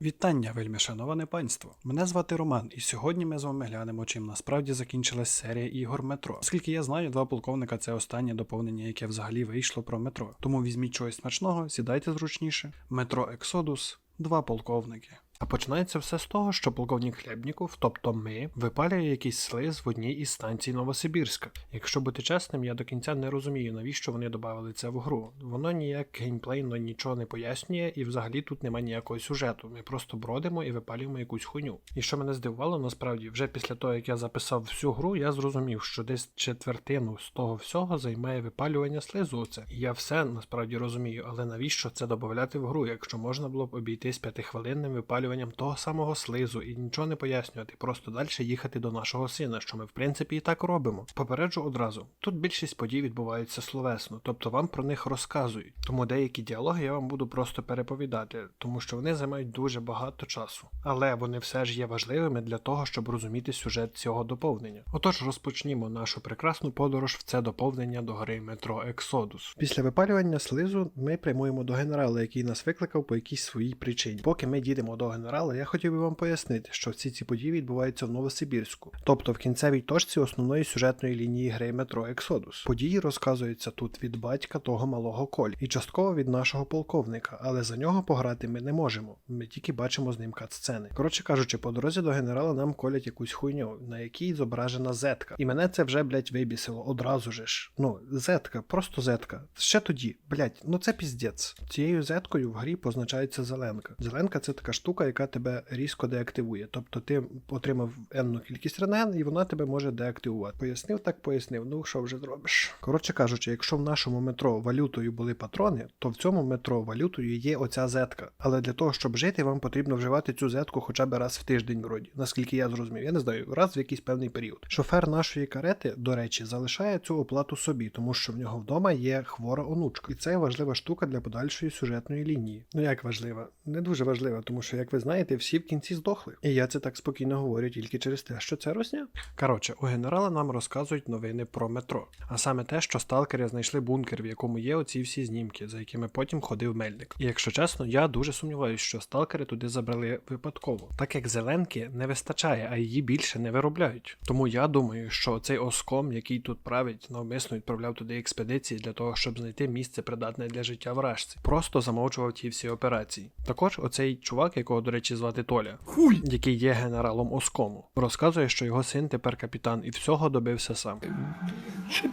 Вітання, вельми шановане панство. Мене звати Роман, і сьогодні ми з вами глянемо, чим насправді закінчилась серія ігор метро. Оскільки я знаю, два полковника це останнє доповнення, яке взагалі вийшло про метро. Тому візьміть чогось смачного, сідайте зручніше. Метро Ексодус, два полковники. А починається все з того, що полковник Хлєбніков, тобто ми, випалює якийсь слиз в одній із станцій Новосибірська. Якщо бути чесним, я до кінця не розумію, навіщо вони додали це в гру. Воно ніяк геймплейно нічого не пояснює, і взагалі тут немає ніякого сюжету. Ми просто бродимо і випалюємо якусь хуйню. І що мене здивувало, насправді, вже після того, як я записав всю гру, я зрозумів, що десь четвертину з того всього займає випалювання слизу. Це. І я все насправді розумію, але навіщо це додати в гру, якщо можна було б обійтись п'ятихвилинним випалюванням того самого слизу і нічого не пояснювати, просто далі їхати до нашого сина, що ми в принципі і так робимо. Попереджу одразу. Тут більшість подій відбуваються словесно, тобто вам про них розказують. Тому деякі діалоги я вам буду просто переповідати, тому що вони займають дуже багато часу. Але вони все ж є важливими для того, щоб розуміти сюжет цього доповнення. Отож, розпочнімо нашу прекрасну подорож в це доповнення до гри метро Ексодус. Після випалювання слизу ми прямуємо до генерала, який нас викликав по якійсь своїй причині. Поки ми дійдемо до генерала, я хотів би вам пояснити, що всі ці події відбуваються в Новосибірську, тобто в кінцевій точці основної сюжетної лінії гри метро Ексодус. Події розказуються тут від батька того малого Коль і частково від нашого полковника, але за нього пограти ми не можемо. Ми тільки бачимо з ним кат-сцени. Коротше кажучи, по дорозі до генерала нам колять якусь хуйню, на якій зображена зетка. І мене це вже, блять, вибісило одразу же ж. Ну, зетка, просто зетка. Ще тоді, блять, ну це піздець. Цією зеткою в грі позначається зеленка. Зеленка це така штука, яка тебе різко деактивує. Тобто ти отримав енну кількість рентген, і вона тебе може деактивувати. Пояснив, так пояснив. Ну що вже зробиш? Коротше кажучи, якщо в нашому метро валютою були патрони, то в цьому метро валютою є оця зетка. Але для того, щоб жити, вам потрібно вживати цю зетку хоча б раз в тиждень, вроді, наскільки я зрозумів. Я не знаю, раз в якийсь певний період. Шофер нашої карети, до речі, залишає цю оплату собі, тому що в нього вдома є хвора онучка. І це важлива штука для подальшої сюжетної лінії. Ну як важлива? Не дуже важлива, тому що, як ви знаєте, всі в кінці здохли. І я це так спокійно говорю тільки через те, що це росня. Коротше, у генерала нам розказують новини про метро, а саме те, що сталкери знайшли бункер, в якому є оці всі знімки, за якими потім ходив мельник. І якщо чесно, я дуже сумніваюся, що сталкери туди забрали випадково, так як зеленки не вистачає, а її більше не виробляють. Тому я думаю, що цей оском, який тут править, навмисно відправляв туди експедиції для того, щоб знайти місце придатне для життя вражці. Просто замовчував ті всі операції. Також оцей чувак, якого, до речі, звати Толя, Хуй! який є генералом Оскому, розказує, що його син тепер капітан і всього добився сам.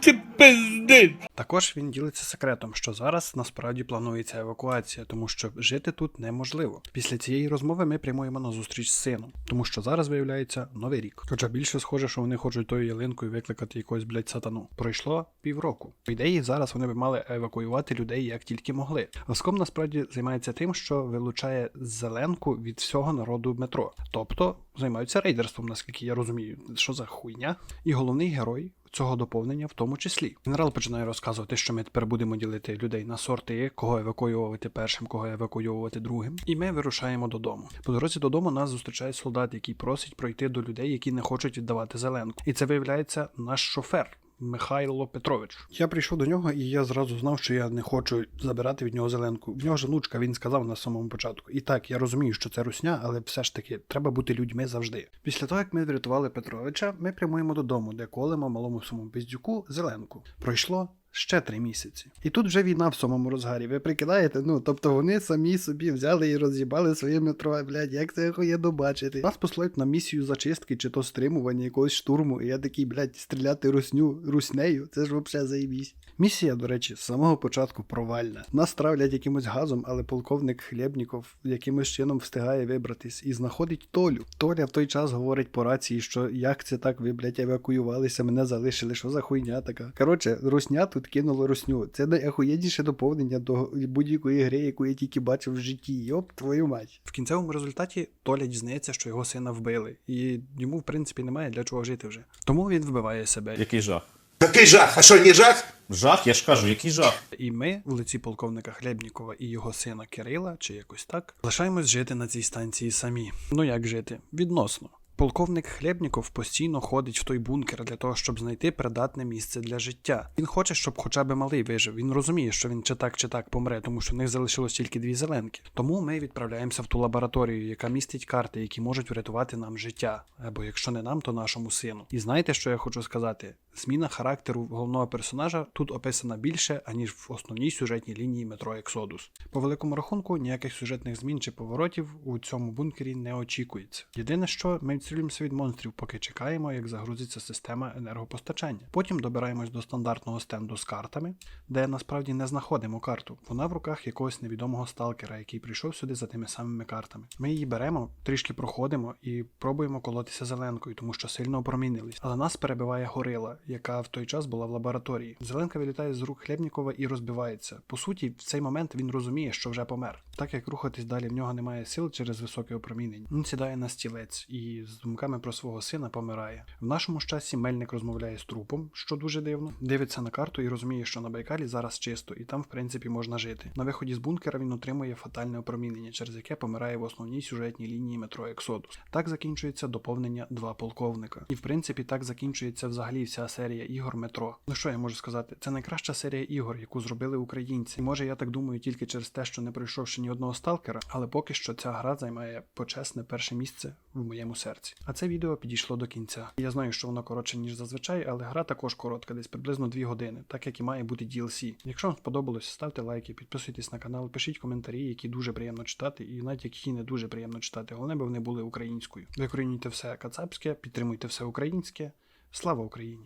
Ти пиздиш. Також він ділиться секретом, що зараз насправді планується евакуація, тому що жити тут неможливо. Після цієї розмови ми прямуємо на зустріч з сином, тому що зараз виявляється новий рік. Хоча більше схоже, що вони хочуть тою ялинкою викликати якогось блядь, сатану. Пройшло півроку. По ідеї, зараз вони би мали евакуювати людей як тільки могли. Оском насправді займається тим, що вилучає зеленку від всього народу метро, тобто займаються рейдерством, наскільки я розумію, що за хуйня. І головний герой цього доповнення в тому числі. Генерал починає розказувати, що ми тепер будемо ділити людей на сорти, кого евакуювати першим, кого евакуювати другим. І ми вирушаємо додому. По дорозі додому нас зустрічає солдат, який просить пройти до людей, які не хочуть віддавати зеленку. І це виявляється наш шофер. Михайло Петрович. Я прийшов до нього, і я зразу знав, що я не хочу забирати від нього зеленку. В нього ж внучка, він сказав на самому початку. І так, я розумію, що це русня, але все ж таки треба бути людьми завжди. Після того, як ми врятували Петровича, ми прямуємо додому, де колемо малому самому піздюку зеленку. Пройшло. Ще три місяці. І тут вже війна в самому розгарі. Ви прикидаєте? Ну, тобто вони самі собі взяли і роз'їбали своє метро. Блядь, як це охуєнно бачити. Нас послають на місію зачистки чи то стримування якогось штурму, і я такий, блядь, стріляти русню руснею. Це ж взагалі заїбісь. Місія, до речі, з самого початку провальна. Нас травлять якимось газом, але полковник Хлєбніков якимось чином встигає вибратись і знаходить Толю. Толя в той час говорить по рації, що як це так, ви, блядь, евакуювалися, мене залишили, що за хуйня така. Коротше, русня тут кинула русню. Це найахуєнніше доповнення до будь-якої гри, яку я тільки бачив в житті. Йоп, твою мать. В кінцевому результаті Толя дізнається, що його сина вбили, і йому, в принципі, немає для чого жити вже. Тому він вбиває себе. Який жах? Какой жах? А что, не жах? Жах, я ж кажу, який жах. І ми, в лиці полковника Хлєбнікова і його сина Кирила, чи якось так, лишаємось жити на цій станції самі. Ну як жити? Відносно. Полковник Хлєбніков постійно ходить в той бункер для того, щоб знайти придатне місце для життя. Він хоче, щоб хоча б малий вижив. Він розуміє, що він чи так, чи так помре, тому що в них залишилось тільки дві зеленки. Тому ми відправляємося в ту лабораторію, яка містить карти, які можуть врятувати нам життя. Або якщо не нам, то нашому сину. І знаєте, що я хочу сказати? Зміна характеру головного персонажа тут описана більше, аніж в основній сюжетній лінії метро Ексодус. По великому рахунку, ніяких сюжетних змін чи поворотів у цьому бункері не очікується. Єдине, що ми відстрілюємося від монстрів, поки чекаємо, як загрузиться система енергопостачання. Потім добираємось до стандартного стенду з картами, де насправді не знаходимо карту. Вона в руках якогось невідомого сталкера, який прийшов сюди за тими самими картами. Ми її беремо, трішки проходимо і пробуємо колотися зеленкою, тому що сильно опромінились. Але нас перебиває горила, яка в той час була в лабораторії. Зеленка вилітає з рук Хлєбнікова і розбивається. По суті, в цей момент він розуміє, що вже помер. Так як рухатись далі в нього немає сил через високе опромінення. Він сідає на стілець і з думками про свого сина помирає. В нашому часі мельник розмовляє з трупом, що дуже дивно. Дивиться на карту і розуміє, що на Байкалі зараз чисто, і там, в принципі, можна жити. На виході з бункера він отримує фатальне опромінення, через яке помирає в основній сюжетній лінії метро Ексодус. Так закінчується доповнення два полковника. І в принципі так закінчується взагалі вся серія ігор метро. Ну що я можу сказати? Це найкраща серія ігор, яку зробили українці. І може я так думаю тільки через те, що не пройшовши ні одного сталкера, але поки що ця гра займає почесне перше місце в моєму серці. А це відео підійшло до кінця. Я знаю, що воно коротше ніж зазвичай, але гра також коротка, десь приблизно 2 години, так як і має бути DLC. Якщо вам сподобалось, ставте лайки, підписуйтесь на канал, пишіть коментарі, які дуже приємно читати, і навіть які не дуже приємно читати. Головне, бо вони були українською. Викорінюйте все кацапське, підтримуйте все українське. Слава Україні!